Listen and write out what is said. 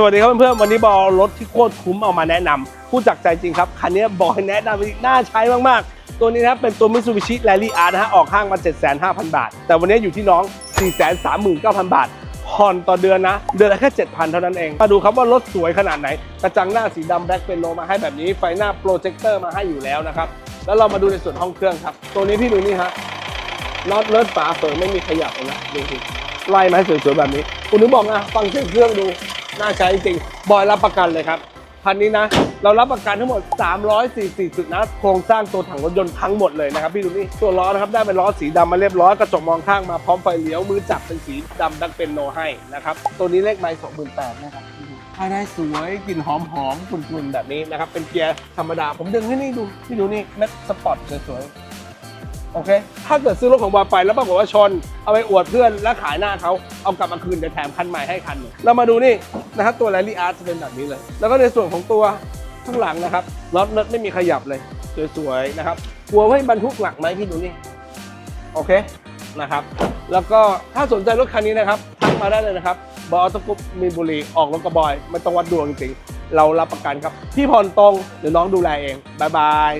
สวัสดีครับเพื่อนๆวันนี้บอลรถที่โคตรคุ้มเอามาแนะนำพูดจากใจจริงครับ คันนี้บอยแนะนำจริงน่าใช้มากๆ ตัวนี้นะครับเป็นตัว Mitsubishi Rally R นะฮะ ออกห้างมา 7,500 บาท แต่วันนี้อยู่ที่น้อง 439,000 บาท ผ่อนต่อเดือนนะ เดือนละแค่ 7,000 เท่านั้นเอง มาดูครับว่ารถสวยขนาดไหน กระจังหน้าสีดำแบล็คเป็นโลมาให้แบบนี้ ไฟหน้าโปรเจคเตอร์มาให้อยู่แล้วนะครับ แล้วเรามาดูในส่วนห้องเครื่องครับ ตัวนี้พี่ดูนี่ฮะน็อตเลิศฝาเปิดไม่มีขยับเลยนะดูสิไล่มาให้สวยๆแบบนี้ คุณนึกบอกนะฟังเสียงเครื่องดู น่าใช้จริงบอยรับประกันเลยครับคันนี้นะ เรารับประกันทั้งหมด 344 จุดนะโครงสร้างตัวถังรถยนต์ทั้งหมดเลยนะครับพี่ดูนี่ตัวล้อนะครับได้เป็นล้อสีดำมาเรียบร้อยกระจกมองข้างมาพร้อมไฟเลี้ยวมือจับเป็นสีดำดักเป็นโนให้นะครับตัวนี้เลขไมล์28,000นแปดนะครับภายในสวยกลิ่นหอมหอมๆกลุ่นๆแบบนี้นะครับเป็นเกียร์ธรรมดาผมดึงให้นี่ดูพี่ดูนี่เม็ดสปอร์ตสวยๆ โอเค ถ้าเกิดซื้อรถของบอยไปแล้วปรากฏว่าชน เอาไปอวดเพื่อนแล้วขายหน้าเขาเอากลับมาคืนเดี๋ยวแถมคันใหม่ให้คันหนึ่งเรามาดูนี่นะครับตัว Rally Art จะเป็นแบบนี้เลย แล้วก็ในส่วนของตัวข้างหลังนะครับน็อตเนิร์ดไม่มีขยับเลย สวยๆนะครับ กลัวให้บรรทุกหนักไหมพี่ดูนี่ โอเคนะครับ แล้วก็ถ้าสนใจรถคันนี้นะครับทักมาได้เลยนะครับ บอสกุปมีนบุรีออกรถกระบอยไม่ต้องวัดดวงจริงๆ เรารับประกันครับ พี่ผ่อนตรงเดี๋ยวน้องดูแลเอง บ๊ายบาย